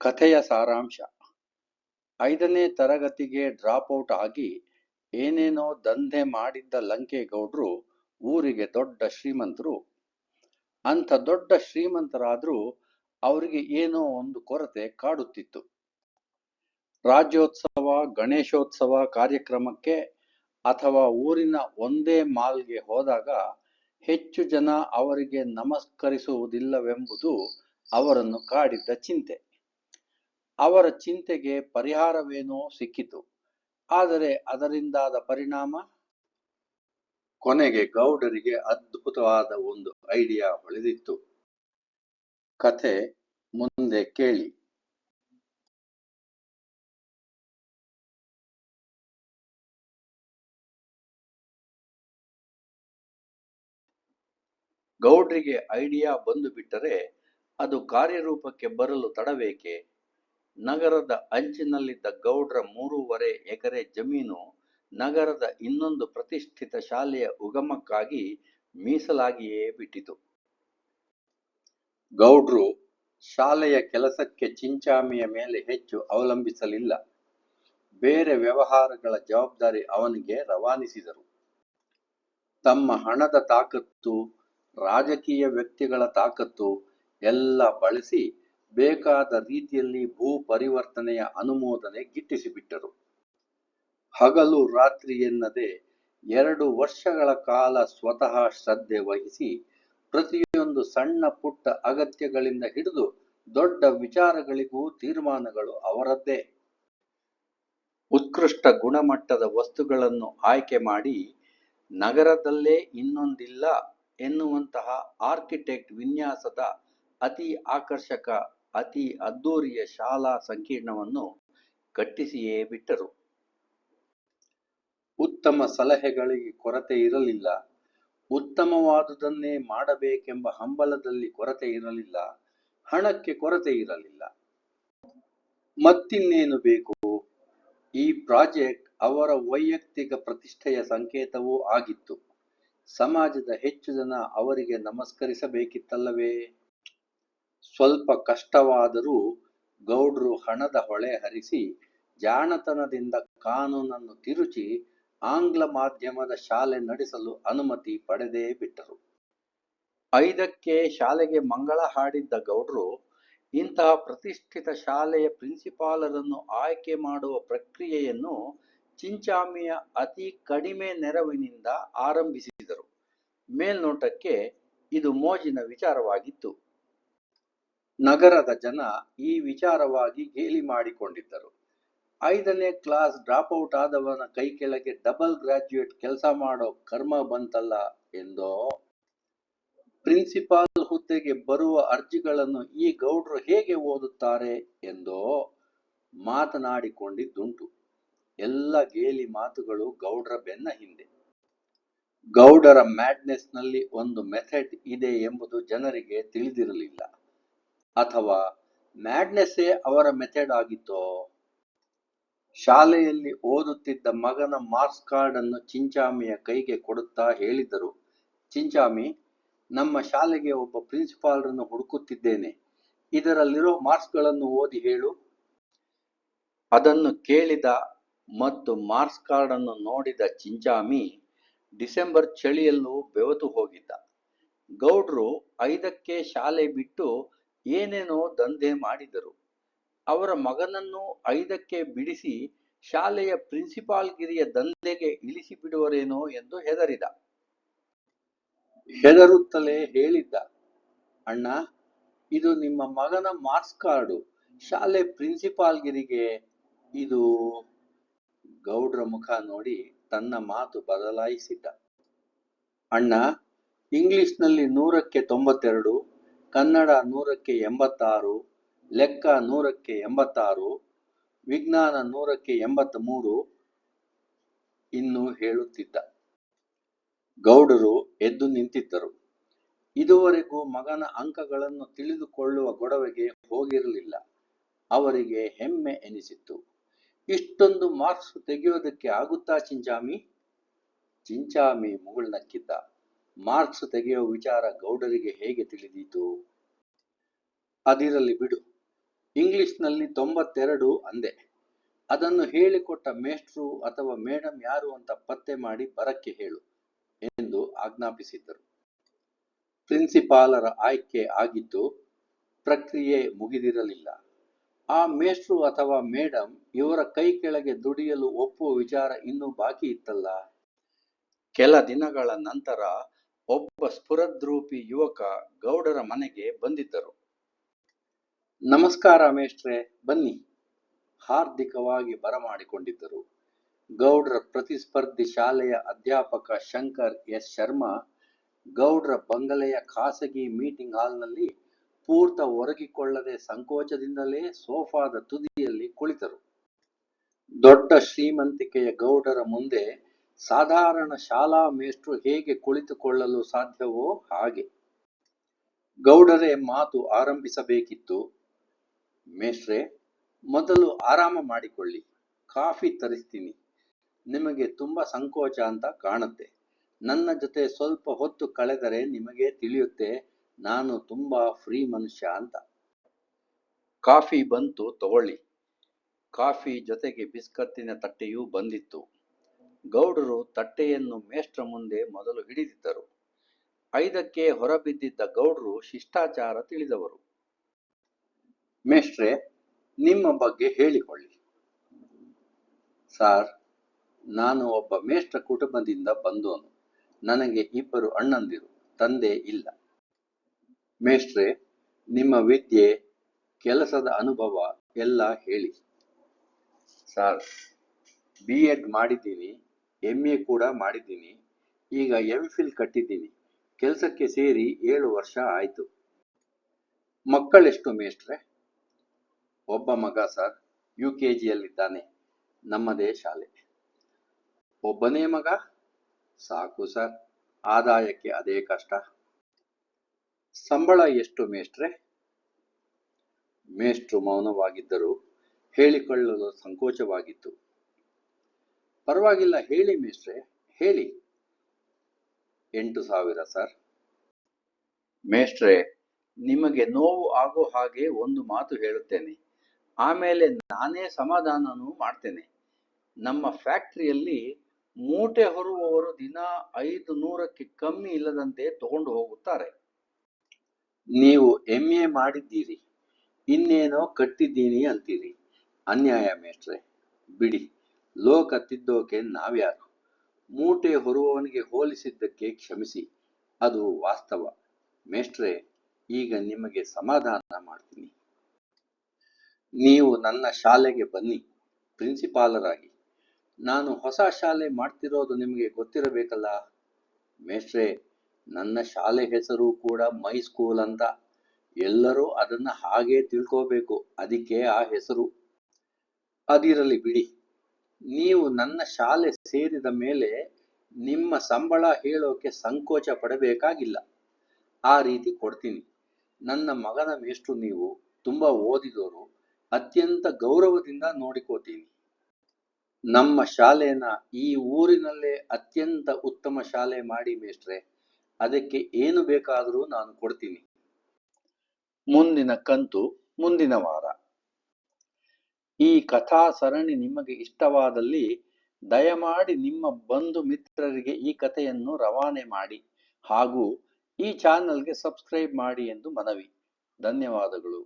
ಕಥೆಯ ಸಾರಾಂಶ. ಐದನೇ ತರಗತಿಗೆ ಡ್ರಾಪ್ ಔಟ್ ಆಗಿ ಏನೇನೋ ದಂಧೆ ಮಾಡಿದ್ದ ಲಂಕೇಗೌಡ್ರು ಊರಿಗೆ ದೊಡ್ಡ ಶ್ರೀಮಂತರು. ಅಂಥ ದೊಡ್ಡ ಶ್ರೀಮಂತರಾದ್ರೂ ಅವರಿಗೆ ಏನೋ ಒಂದು ಕೊರತೆ ಕಾಡುತ್ತಿತ್ತು. ರಾಜ್ಯೋತ್ಸವ, ಗಣೇಶೋತ್ಸವ ಕಾರ್ಯಕ್ರಮಕ್ಕೆ ಅಥವಾ ಊರಿನ ಒಂದೇ ಮಾಲ್ಗೆ ಹೋದಾಗ ಹೆಚ್ಚು ಜನ ಅವರಿಗೆ ನಮಸ್ಕರಿಸುವುದಿಲ್ಲವೆಂಬುದು ಅವರನ್ನು ಕಾಡಿದ್ದ ಚಿಂತೆ. ಅವರ ಚಿಂತೆಗೆ ಪರಿಹಾರವೇನೋ ಸಿಕ್ಕಿತು. ಆದರೆ ಅದರಿಂದಾದ ಪರಿಣಾಮ? ಕೊನೆಗೆ ಗೌಡರಿಗೆ ಅದ್ಭುತವಾದ ಒಂದು ಐಡಿಯಾ ಹೊಳೆದಿತ್ತು. ಕಥೆ ಮುಂದೆ ಕೇಳಿ. ಗೌಡ್ರಿಗೆ ಐಡಿಯಾ ಬಂದು ಬಿಟ್ಟರೆ ಅದು ಕಾರ್ಯರೂಪಕ್ಕೆ ಬರಲು ತಡಬೇಕೆ? ನಗರದ ಅಂಚಿನಲ್ಲಿದ್ದ ಗೌಡ್ರ ಮೂರೂವರೆ ಎಕರೆ ಜಮೀನು ನಗರದ ಇನ್ನೊಂದು ಪ್ರತಿಷ್ಠಿತ ಶಾಲೆಯ ಉಗಮಕ್ಕಾಗಿ ಮೀಸಲಾಗಿಯೇ ಬಿಟ್ಟಿತು. ಗೌಡ್ರು ಶಾಲೆಯ ಕೆಲಸಕ್ಕೆ ಚಿಂಚಾಮಿಯ ಮೇಲೆ ಹೆಚ್ಚು ಅವಲಂಬಿಸಲಿಲ್ಲ. ಬೇರೆ ವ್ಯವಹಾರಗಳ ಜವಾಬ್ದಾರಿ ಅವನಿಗೆ ರವಾನಿಸಿದರು. ತಮ್ಮ ಹಣದ ತಾಕತ್ತು, ರಾಜಕೀಯ ವ್ಯಕ್ತಿಗಳ ತಾಕತ್ತು ಎಲ್ಲ ಬಳಸಿ ಬೇಕಾದ ರೀತಿಯಲ್ಲಿ ಭೂ ಪರಿವರ್ತನೆಯ ಅನುಮೋದನೆ ಗಿಟ್ಟಿಸಿಬಿಟ್ಟರು. ಹಗಲು ರಾತ್ರಿ ಎನ್ನದೆ ಎರಡು ವರ್ಷಗಳ ಕಾಲ ಸ್ವತಃ ಶ್ರದ್ಧೆ ವಹಿಸಿ ಪ್ರತಿಯೊಂದು ಸಣ್ಣ ಪುಟ್ಟ ಅಗತ್ಯಗಳಿಂದ ಹಿಡಿದು ದೊಡ್ಡ ವಿಚಾರಗಳಿಗೂ ತೀರ್ಮಾನಗಳು ಅವರದ್ದೇ. ಉತ್ಕೃಷ್ಟ ಗುಣಮಟ್ಟದ ವಸ್ತುಗಳನ್ನು ಆಯ್ಕೆ ಮಾಡಿ ನಗರದಲ್ಲೇ ಇನ್ನೊಂದಿಲ್ಲ ಎನ್ನುವಂತಹ ಆರ್ಕಿಟೆಕ್ಟ್ ವಿನ್ಯಾಸದ ಅತಿ ಆಕರ್ಷಕ ಅತಿ ಅದ್ದೂರಿಯ ಶಾಲಾ ಸಂಕೀರ್ಣವನ್ನು ಕಟ್ಟಿಸಿಯೇ ಬಿಟ್ಟರು. ಉತ್ತಮ ಸಲಹೆಗಳಿಗೆ ಕೊರತೆ ಇರಲಿಲ್ಲ. ಉತ್ತಮವಾದುದನ್ನೇ ಮಾಡಬೇಕೆಂಬ ಹಂಬಲದಲ್ಲಿ ಕೊರತೆ ಇರಲಿಲ್ಲ. ಹಣಕ್ಕೆ ಕೊರತೆ ಇರಲಿಲ್ಲ. ಮತ್ತಿನ್ನೇನು ಬೇಕು? ಈ ಪ್ರಾಜೆಕ್ಟ್ ಅವರ ವೈಯಕ್ತಿಕ ಪ್ರತಿಷ್ಠೆಯ ಸಂಕೇತವೂ ಆಗಿತ್ತು. ಸಮಾಜದ ಹೆಚ್ಚು ಜನ ಅವರಿಗೆ ನಮಸ್ಕರಿಸಬೇಕಿತ್ತಲ್ಲವೇ? ಸ್ವಲ್ಪ ಕಷ್ಟವಾದರೂ ಗೌಡ್ರು ಹಣದ ಹೊಳೆ ಹರಿಸಿ ಜಾಣತನದಿಂದ ಕಾನೂನನ್ನು ತಿರುಚಿ ಆಂಗ್ಲ ಮಾಧ್ಯಮದ ಶಾಲೆ ನಡೆಸಲು ಅನುಮತಿ ಪಡೆದೇ ಬಿಟ್ಟರು. ಐದಕ್ಕೆ ಶಾಲೆಗೆ ಮಂಗಳ ಹಾಡಿದ್ದ ಗೌಡ್ರು ಇಂತಹ ಪ್ರತಿಷ್ಠಿತ ಶಾಲೆಯ ಪ್ರಿನ್ಸಿಪಾಲರನ್ನು ಆಯ್ಕೆ ಮಾಡುವ ಪ್ರಕ್ರಿಯೆಯನ್ನು ಚಿಂಚಾಮಿಯ ಅತಿ ಕಡಿಮೆ ನೆರವಿನಿಂದ ಆರಂಭಿಸಿದರು. ಮೇಲ್ನೋಟಕ್ಕೆ ಇದು ಮೋಜಿನ ವಿಚಾರವಾಗಿತ್ತು. ನಗರದ ಜನ ಈ ವಿಚಾರವಾಗಿ ಗೇಲಿ ಮಾಡಿಕೊಂಡಿದ್ದರು. ಐದನೇ ಕ್ಲಾಸ್ ಡ್ರಾಪ್ ಔಟ್ ಆದವನ ಕೈ ಕೆಳಗೆ ಡಬಲ್ ಗ್ರಾಜ್ಯುಯೇಟ್ ಕೆಲಸ ಮಾಡೋ ಕರ್ಮ ಬಂತಲ್ಲ ಎಂದೋ ಪ್ರಿನ್ಸಿಪಾಲ್ ಹುದ್ದೆಗೆ ಬರುವ ಅರ್ಜಿಗಳನ್ನು ಈ ಗೌಡ್ರು ಹೇಗೆ ಓದುತ್ತಾರೆ ಎಂದೋ ಮಾತನಾಡಿಕೊಂಡಿದ್ದುಂಟು. ಎಲ್ಲ ಗೇಲಿ ಮಾತುಗಳು ಗೌಡ್ರ ಬೆನ್ನ ಹಿಂದೆ. ಗೌಡರ ಮ್ಯಾಡ್ನೆಸ್ನಲ್ಲಿ ಒಂದು ಮೆಥಡ್ ಇದೆ ಎಂಬುದು ಜನರಿಗೆ ತಿಳಿದಿರಲಿಲ್ಲ. ಅಥವಾ ಮ್ಯಾಡ್ನೆಸ್ಸೇ ಅವರ ಮೆಥಡ್ ಆಗಿತ್ತೋ? ಶಾಲೆಯಲ್ಲಿ ಓದುತ್ತಿದ್ದ ಮಗನ ಮಾರ್ಕ್ಸ್ ಕಾರ್ಡ್ ಅನ್ನು ಚಿಂಚಾಮಿಯ ಕೈಗೆ ಕೊಡುತ್ತಾ ಹೇಳಿದರು. ಚಿಂಚಾಮಿ, ನಮ್ಮ ಶಾಲೆಗೆ ಒಬ್ಬ ಪ್ರಿನ್ಸಿಪಾಲ್ರನ್ನು ಹುಡುಕುತ್ತಿದ್ದೇನೆ. ಇದರಲ್ಲಿರೋ ಮಾರ್ಕ್ಸ್ಗಳನ್ನು ಓದಿ ಹೇಳು. ಅದನ್ನು ಕೇಳಿದ ಮತ್ತು ಮಾರ್ಕ್ಸ್ ಕಾರ್ಡ್ ಅನ್ನು ನೋಡಿದ ಚಿಂಚಾಮಿ ಡಿಸೆಂಬರ್ ಚಳಿಯಲ್ಲೂ ಬೆವತು ಹೋಗಿದ್ದ. ಗೌಡ್ರು ಐದಕ್ಕೆ ಶಾಲೆ ಬಿಟ್ಟು ಏನೇನೋ ದಂಧೆ ಮಾಡಿದರು. ಅವರ ಮಗನನ್ನು ಐದಕ್ಕೆ ಬಿಡಿಸಿ ಶಾಲೆಯ ಪ್ರಿನ್ಸಿಪಾಲ್ಗಿರಿಯ ದಂಧೆಗೆ ಇಳಿಸಿ ಬಿಡುವರೇನೋ ಎಂದು ಹೆದರಿದ. ಹೆದರುತ್ತಲೇ ಹೇಳಿದ್ದ, ಅಣ್ಣ, ಇದು ನಿಮ್ಮ ಮಗನ ಮಾರ್ಕ್ಸ್ ಕಾರ್ಡು. ಶಾಲೆ ಪ್ರಿನ್ಸಿಪಾಲ್ಗಿರಿಗೆ ಇದು ಗೌಡ್ರ ಮುಖ ನೋಡಿ ತನ್ನ ಮಾತು ಬದಲಾಯಿಸಿದ್ದ. ಅಣ್ಣ, ಇಂಗ್ಲಿಷ್ನಲ್ಲಿ ನೂರಕ್ಕೆ ತೊಂಬತ್ತೆರಡು ಕನ್ನಡ ನೂರಕ್ಕೆ ಎಂಬತ್ತಾರು, ಲೆಕ್ಕ ನೂರಕ್ಕೆ ಎಂಬತ್ತಾರು, ವಿಜ್ಞಾನ ನೂರಕ್ಕೆ ಎಂಬತ್ತ ಮೂರು ಇನ್ನು ಹೇಳುತ್ತಿದ್ದ. ಗೌಡರು ಎದ್ದು ನಿಂತಿದ್ದರು. ಇದುವರೆಗೂ ಮಗನ ಅಂಕಗಳನ್ನು ತಿಳಿದುಕೊಳ್ಳುವ ಗೊಡವೆಗೆ ಹೋಗಿರಲಿಲ್ಲ. ಅವರಿಗೆ ಹೆಮ್ಮೆ ಎನಿಸಿತ್ತು. ಇಷ್ಟೊಂದು ಮಾರ್ಕ್ಸ್ ತೆಗೆಯೋದಕ್ಕೆ ಆಗುತ್ತಾ ಚಿಂಚಾಮಿ? ಚಿಂಚಾಮಿ ಮುಗುಳ್ನಕ್ಕಿದ್ದ. ಮಾರ್ಕ್ಸ್ ತೆಗೆಯುವ ವಿಚಾರ ಗೌಡರಿಗೆ ಹೇಗೆ ತಿಳಿದೀತು? ಅದಿರಲಿ ಬಿಡು. ಇಂಗ್ಲಿಷ್ನಲ್ಲಿ ತೊಂಬತ್ತೆರಡು ಅಂದೆ. ಅದನ್ನು ಹೇಳಿಕೊಟ್ಟ ಮೇಷ್ಟ್ರು ಅಥವಾ ಮೇಡಮ್ ಯಾರು ಅಂತ ಪತ್ತೆ ಮಾಡಿ ಬರಕ್ಕೆ ಹೇಳು ಎಂದು ಆಜ್ಞಾಪಿಸಿದ್ದರು. ಪ್ರಿನ್ಸಿಪಾಲರ ಆಯ್ಕೆ ಆಗಿದ್ದು ಪ್ರಕ್ರಿಯೆ ಮುಗಿದಿರಲಿಲ್ಲ. ಆ ಮೇಷ್ಟ್ರು ಅಥವಾ ಮೇಡಮ್ ಇವರ ಕೈ ಕೆಳಗೆ ದುಡಿಯಲು ಒಪ್ಪುವ ವಿಚಾರ ಇನ್ನೂ ಬಾಕಿ ಇತ್ತಲ್ಲ? ಕೆಲ ದಿನಗಳ ನಂತರ ಒಬ್ಬ ಸ್ಫುರದ್ರೂಪಿ ಯುವಕ ಗೌಡರ ಮನೆಗೆ ಬಂದಿದ್ದರು. ನಮಸ್ಕಾರ ಮೇಷ್ಟ್ರೆ, ಬನ್ನಿ. ಹಾರ್ದಿಕವಾಗಿ ಬರಮಾಡಿಕೊಂಡಿದ್ದರು. ಗೌಡ್ರ ಪ್ರತಿಸ್ಪರ್ಧಿ ಶಾಲೆಯ ಅಧ್ಯಾಪಕ ಶಂಕರ್ ಎಸ್ ಶರ್ಮಾ, ಗೌಡ್ರ ಬಂಗಲೆಯ ಖಾಸಗಿ ಮೀಟಿಂಗ್ ಹಾಲ್ನಲ್ಲಿ ಪೂರ್ತ ಒರಗಿಕೊಳ್ಳದೆ ಸಂಕೋಚದಿಂದಲೇ ಸೋಫಾದ ತುದಿಯಲ್ಲಿ ಕುಳಿತರು. ದೊಡ್ಡ ಶ್ರೀಮಂತಿಕೆಯ ಗೌಡರ ಮುಂದೆ ಸಾಧಾರಣ ಶಾಲಾ ಮೇಷ್ಟ್ರು ಹೇಗೆ ಕುಳಿತುಕೊಳ್ಳಲು ಸಾಧ್ಯವೋ ಹಾಗೆ. ಗೌಡರೇ ಮಾತು ಆರಂಭಿಸಬೇಕಿತ್ತು. ಮೇಷ್ಟ್ರೆ, ಮೊದಲು ಆರಾಮ ಮಾಡಿಕೊಳ್ಳಿ. ಕಾಫಿ ತರಿಸ್ತೀನಿ. ನಿಮಗೆ ತುಂಬಾ ಸಂಕೋಚ ಅಂತ ಕಾಣುತ್ತೆ. ನನ್ನ ಜೊತೆ ಸ್ವಲ್ಪ ಹೊತ್ತು ಕಳೆದರೆ ನಿಮಗೆ ತಿಳಿಯುತ್ತೆ, ನಾನು ತುಂಬಾ ಫ್ರೀ ಮನುಷ್ಯ ಅಂತ. ಕಾಫಿ ಬಂತು, ತಗೊಳ್ಳಿ. ಕಾಫಿ ಜೊತೆಗೆ ಬಿಸ್ಕತ್ತಿನ ತಟ್ಟೆಯೂ ಬಂದಿತ್ತು. ಗೌಡರು ತಟ್ಟೆಯನ್ನು ಮೇಷ್ಟ್ರ ಮುಂದೆ ಮೊದಲು ಹಿಡಿದಿದ್ದರು. ಐದಕ್ಕೆ ಹೊರಬಿದ್ದಿದ್ದ ಗೌಡರು ಶಿಷ್ಟಾಚಾರ ತಿಳಿದವರು. ಮೇಷ್ಟ್ರೆ, ನಿಮ್ಮ ಬಗ್ಗೆ ಹೇಳಿಕೊಳ್ಳಿ. ಸಾರ್, ನಾನು ಒಬ್ಬ ಮೇಷ್ಟ್ರ ಕುಟುಂಬದಿಂದ ಬಂದೋನು. ನನಗೆ ಇಬ್ಬರು ಅಣ್ಣಂದಿರು, ತಂದೆ ಇಲ್ಲ. ಮೇಷ್ಟ್ರೆ, ನಿಮ್ಮ ವಿದ್ಯೆ, ಕೆಲಸದ ಅನುಭವ ಎಲ್ಲ ಹೇಳಿ. ಸಾರ್, ಬಿ ಎಡ್ ಮಾಡಿದ್ದೀನಿ. ಎಂ ಎ ಕೂಡ ಮಾಡಿದ್ದೀನಿ. ಈಗ ಎಂ ಫಿಲ್ ಕಟ್ಟಿದ್ದೀನಿ. ಕೆಲಸಕ್ಕೆ ಸೇರಿ ಏಳು ವರ್ಷ ಆಯ್ತು. ಮಕ್ಕಳೆಷ್ಟು ಮೇಷ್ಟ್ರೆ? ಒಬ್ಬ ಮಗ ಸರ್, ಯು ಕೆ ಜಿಯಲ್ಲಿದ್ದಾನೆ. ನಮ್ಮದೇ ಶಾಲೆ. ಒಬ್ಬನೇ ಮಗ? ಸಾಕು ಸರ್. ಆದಾಯಕ್ಕೆ ಅದೇ ಕಷ್ಟ. ಸಂಬಳ ಎಷ್ಟು ಮೇಷ್ಟ್ರೆ? ಮೇಷ್ಟ್ರು ಮೌನವಾಗಿದ್ದರು ಹೇಳಿಕೊಳ್ಳಲು ಸಂಕೋಚವಾಗಿತ್ತು. ಪರವಾಗಿಲ್ಲ, ಹೇಳಿ ಮೇಷ್ಟ್ರೆ, ಹೇಳಿ. ಎಂಟು ಸಾವಿರ, ಸರ್. ಮೇಷ್ಟ್ರೆ, ನಿಮಗೆ ನೋವು ಆಗೋ ಹಾಗೆ ಒಂದು ಮಾತು ಹೇಳುತ್ತೇನೆ. ಆಮೇಲೆ ನಾನೇ ಸಮಾಧಾನನೂ ಮಾಡ್ತೇನೆ. ನಮ್ಮ ಫ್ಯಾಕ್ಟರಿಯಲ್ಲಿ ಮೂಟೆ ಹೊರುವವರು ದಿನ ಐದು ನೂರಕ್ಕೆ ಕಮ್ಮಿ ಇಲ್ಲದಂತೆ ತಗೊಂಡು ಹೋಗುತ್ತಾರೆ. ನೀವು ಎಂ ಎ ಮಾಡಿದ್ದೀರಿ. ಇನ್ನೇನೋ ಕಟ್ಟಿದ್ದೀನಿ ಅಂತೀರಿ. ಅನ್ಯಾಯ ಮೇಷ್ಟ್ರೆ. ಬಿಡಿ. ಲೋಕ ತಿದ್ದೋಕೆ ನಾವ್ಯಾರು? ಮೂಟೆ ಹೊರುವವನಿಗೆ ಹೋಲಿಸಿದ್ದಕ್ಕೆ ಕ್ಷಮಿಸಿ, ಅದು ವಾಸ್ತವ. ಮೇಷ್ಟ್ರೆ, ಈಗ ನಿಮಗೆ ಸಮಾಧಾನ ಮಾಡ್ತೀನಿ. ನೀವು ನನ್ನ ಶಾಲೆಗೆ ಬನ್ನಿ, ಪ್ರಿನ್ಸಿಪಾಲರಾಗಿ. ನಾನು ಹೊಸ ಶಾಲೆ ಮಾಡ್ತಿರೋದು ನಿಮಗೆ ಗೊತ್ತಿರಬೇಕಲ್ಲ? ಮೇಷ್ಟ್ರೆ, ನನ್ನ ಶಾಲೆ ಹೆಸರು ಕೂಡ ಮೈ ಸ್ಕೂಲ್ ಅಂತ. ಎಲ್ಲರೂ ಅದನ್ನ ಹಾಗೆ ತಿಳ್ಕೋಬೇಕು, ಅದಕ್ಕೆ ಆ ಹೆಸರು. ಅದಿರಲಿ ಬಿಡಿ. ನೀವು ನನ್ನ ಶಾಲೆ ಸೇರಿದ ಮೇಲೆ ನಿಮ್ಮ ಸಂಬಳ ಹೇಳೋಕೆ ಸಂಕೋಚ ಪಡಬೇಕಾಗಿಲ್ಲ. ಆ ರೀತಿ ಕೊಡ್ತೀನಿ. ನನ್ನ ಮಗನ ಮೇಷ್ಟ್ರು ನೀವು ತುಂಬಾ ಓದಿದವರು ಅತ್ಯಂತ ಗೌರವದಿಂದ ನೋಡಿಕೊತೀನಿ. ನಮ್ಮ ಶಾಲೆನ ಈ ಊರಿನಲ್ಲೇ ಅತ್ಯಂತ ಉತ್ತಮ ಶಾಲೆ ಮಾಡಿ ಮೇಷ್ಟ್ರೆ, ಅದಕ್ಕೆ ಏನು ಬೇಕಾದರೂ ನಾನು ಕೊಡ್ತೀನಿ. ಮುಂದಿನ ಕಂತು ಮುಂದಿನ ವಾರ ಈ ಕಥಾ ಸರಣಿ ನಿಮಗೆ ಇಷ್ಟವಾದಲ್ಲಿ ದಯಮಾಡಿ ನಿಮ್ಮ ಬಂಧು ಮಿತ್ರರಿಗೆ ಈ ಕಥೆಯನ್ನು ರವಾನೆ ಮಾಡಿ ಹಾಗೂ ಈ ಚಾನಲ್ಗೆ ಸಬ್ಸ್ಕ್ರೈಬ್ ಮಾಡಿ ಎಂದು ಮನವಿ. ಧನ್ಯವಾದಗಳು.